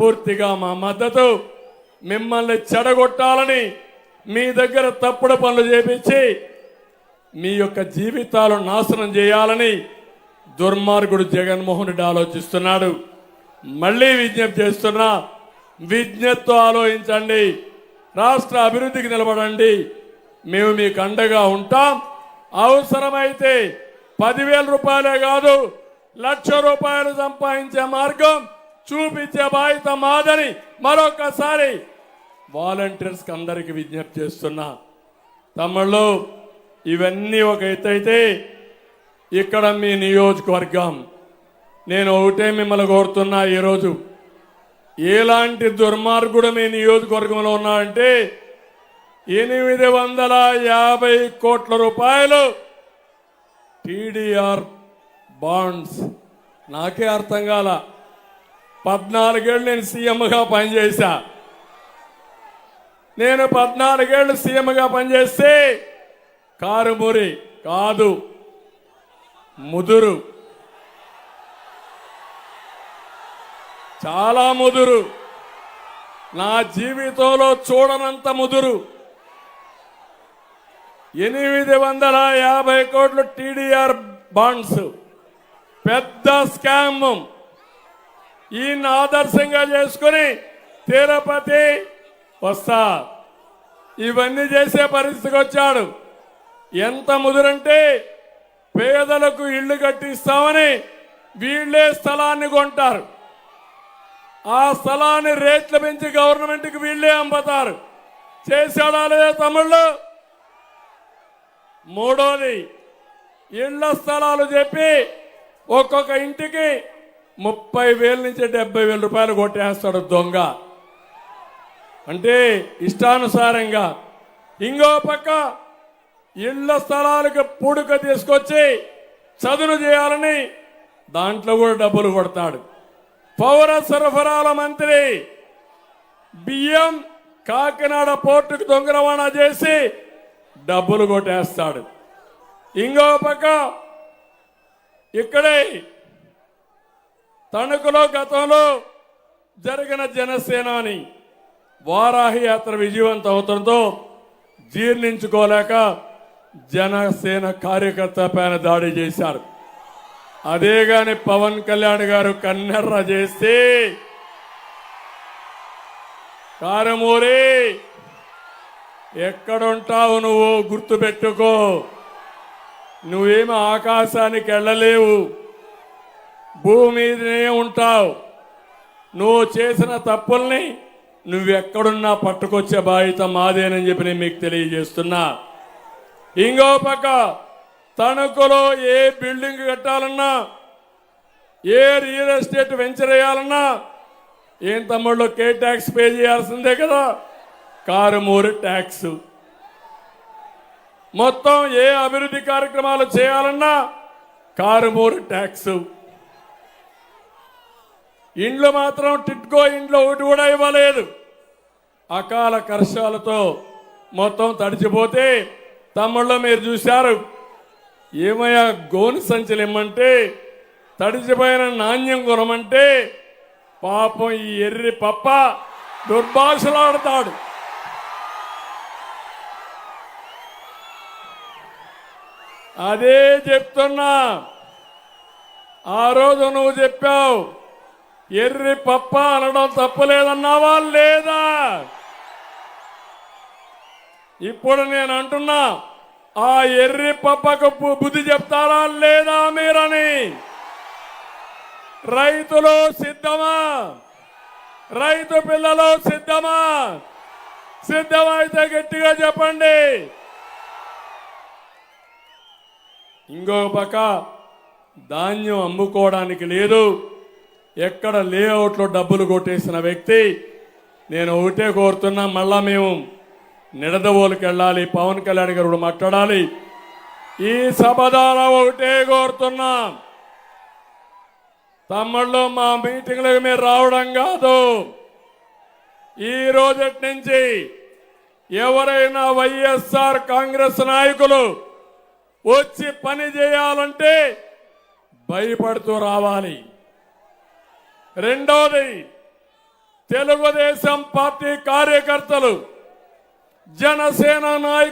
పూర్తిగా మా మద్దతు మిమ్మల్ని చెడగొట్టాలని మీ దగ్గర తప్పుడు పనులు చేపించి మీ యొక్క జీవితాలు నాశనం చేయాలని దుర్మార్గుడు జగన్మోహన్ రెడ్డి ఆలోచిస్తున్నాడు. మళ్ళీ విజ్ఞప్తి చేస్తున్నా విజ్ఞప్తితో ఆలోచించండి. రాష్ట్ర అభివృద్ధికి నిలబడండి. మేము మీకు అండగా ఉంటాం. అవసరమైతే పదివేల రూపాయలే కాదు లక్ష రూపాయలు సంపాదించే మార్గం చూపించే బాధ్యత మాదని మరొకసారి వాలంటీర్స్కి అందరికీ విజ్ఞప్తి చేస్తున్నా. తమ్ముళ్ళు ఇవన్నీ ఒక ఎత్తైతే ఇక్కడ మీ నియోజకవర్గం. నేను ఒకటే మిమ్మల్ని కోరుతున్నా ఈరోజు. ఎలాంటి దుర్మార్గుడు మీ నియోజకవర్గంలో ఉన్నాడంటే ఎనిమిది వందల యాభై కోట్ల రూపాయలు టీడీఆర్ బాండ్స్. నాకే అర్థం కాల. పద్నాలుగేళ్ళు నేను సీఎంగా పనిచేశా. నేను పద్నాలుగేళ్ళు సీఎంగా పనిచేస్తే కారుమూరి కాదు ముదురు. చాలా ముదురు. నా జీవితంలో చూడనంత ముదురు. ఎనిమిది వందల యాభై కోట్లు టీడీఆర్ బాండ్స్. పెద్ద స్కామ్. ఈయన ఆదర్శంగా చేసుకుని తిరుపతి వస్తా. ఇవన్నీ చేసే పరిస్థితికి వచ్చాడు. ఎంత ముదురంటే పేదలకు ఇళ్ళు కట్టిస్తామని వీళ్ళే స్థలాన్ని కొంటారు. ఆ స్థలాన్ని రేట్లు పెంచి గవర్నమెంట్కి వీళ్ళే అమ్ముతారు. చేశాడా లేదా తమిళ్ళు మూడోది ఇళ్ళ స్థలాలు చెప్పి ఒక్కొక్క ఇంటికి ముప్పై వేల నుంచి డెబ్బై వేల రూపాయలు కొట్టేస్తాడు దొంగ. అంటే ఇష్టానుసారంగా ఇంకో పక్క ఇళ్ళ స్థలాలకు పూడుక తీసుకొచ్చి చదును చేయాలని దాంట్లో కూడా డబ్బులు కొడతాడు. పౌర సరఫరాల మంత్రి బియ్యం కాకినాడ పోర్టుకు దొంగ రవాణా చేసి డబ్బులు కొట్టేస్తాడు. ఇంకో పక్క ఇక్కడే తణుకులో గతంలో జరిగిన జనసేనాని వారాహి యాత్ర విజయవంతం అవడంతో జీర్ణించుకోలేక జనసేన కార్యకర్త పైన దాడి చేశారు. అదే గాని పవన్ కళ్యాణ్ గారు కన్నెర్ర చేస్తే కారమూరి ఎక్కడుంటావు నువ్వు గుర్తుపెట్టుకో. నువ్వేమి ఆకాశానికి వెళ్ళలేవు భూమి మీదనే ఉంటావు. నువ్వు చేసిన తప్పుల్ని నువ్వెక్కడున్నా పట్టుకొచ్చే బాధ్యత మాదేనని చెప్పి నేను మీకు తెలియజేస్తున్నా. ఇంకో పక్క తణుకులో ఏ బిల్డింగ్ కట్టాలన్నా ఏ రియల్ ఎస్టేట్ వెంచర్ వేయాలన్నా ఏం తమ్ముళ్ళు కే ట్యాక్స్ పే చేయాల్సిందే కదా? కారుమూరు ట్యాక్స్. మొత్తం ఏ అభివృద్ధి కార్యక్రమాలు చేయాలన్నా కారుమూరు ట్యాక్స్. ఇండ్లు మాత్రం టిట్కో ఇంట్లో ఒకటి కూడా ఇవ్వలేదు. అకాల కర్షాలతో మొత్తం తడిచిపోతే తమ్ముళ్ళు మీరు చూశారు. ఏమయ్యా గోను సంచులు ఇమ్మంటే తడిచిపోయిన నాణ్యం కొనమంటే పాపం ఈ ఎర్రి పప్ప దుర్భాషలాడతాడు అదే చెప్తున్నా. ఆ రోజు నువ్వు చెప్పావు ఎర్రి పప్ప అనడం తప్పలేదన్నావా? లేదా? ఇప్పుడు నేను అంటున్నా ఆ ఎర్రి పప్పకు బుద్ధి చెప్తారా? లేదా మీరని? రైతులు సిద్ధమా? రైతు పిల్లలు సిద్ధమా? సిద్ధమైతే గట్టిగా చెప్పండి. ఇంకో పక్క ధాన్యం అమ్ముకోవడానికి లేదు. ఎక్కడ లేఅవుట్లో డబ్బులు కొట్టేసిన వ్యక్తి నేను ఒకటే కోరుతున్నా మళ్ళా మేము నిడదవోలుకి వెళ్ళాలి పవన్ కళ్యాణ్ గారు మాట్లాడాలి. ఈ సభ ద్వారా ఒకటే కోరుతున్నాం. తమ్ముళ్ళు మా మీటింగ్లకు మీరు రావడం కాదు. ఈ రోజటి నుంచి ఎవరైనా వైఎస్ఆర్ కాంగ్రెస్ నాయకులు వచ్చి పని చేయాలంటే భయపడుతూ రావాలి. రెండోది తెలుగుదేశం పార్టీ కార్యకర్తలు జనసేన నాయకులు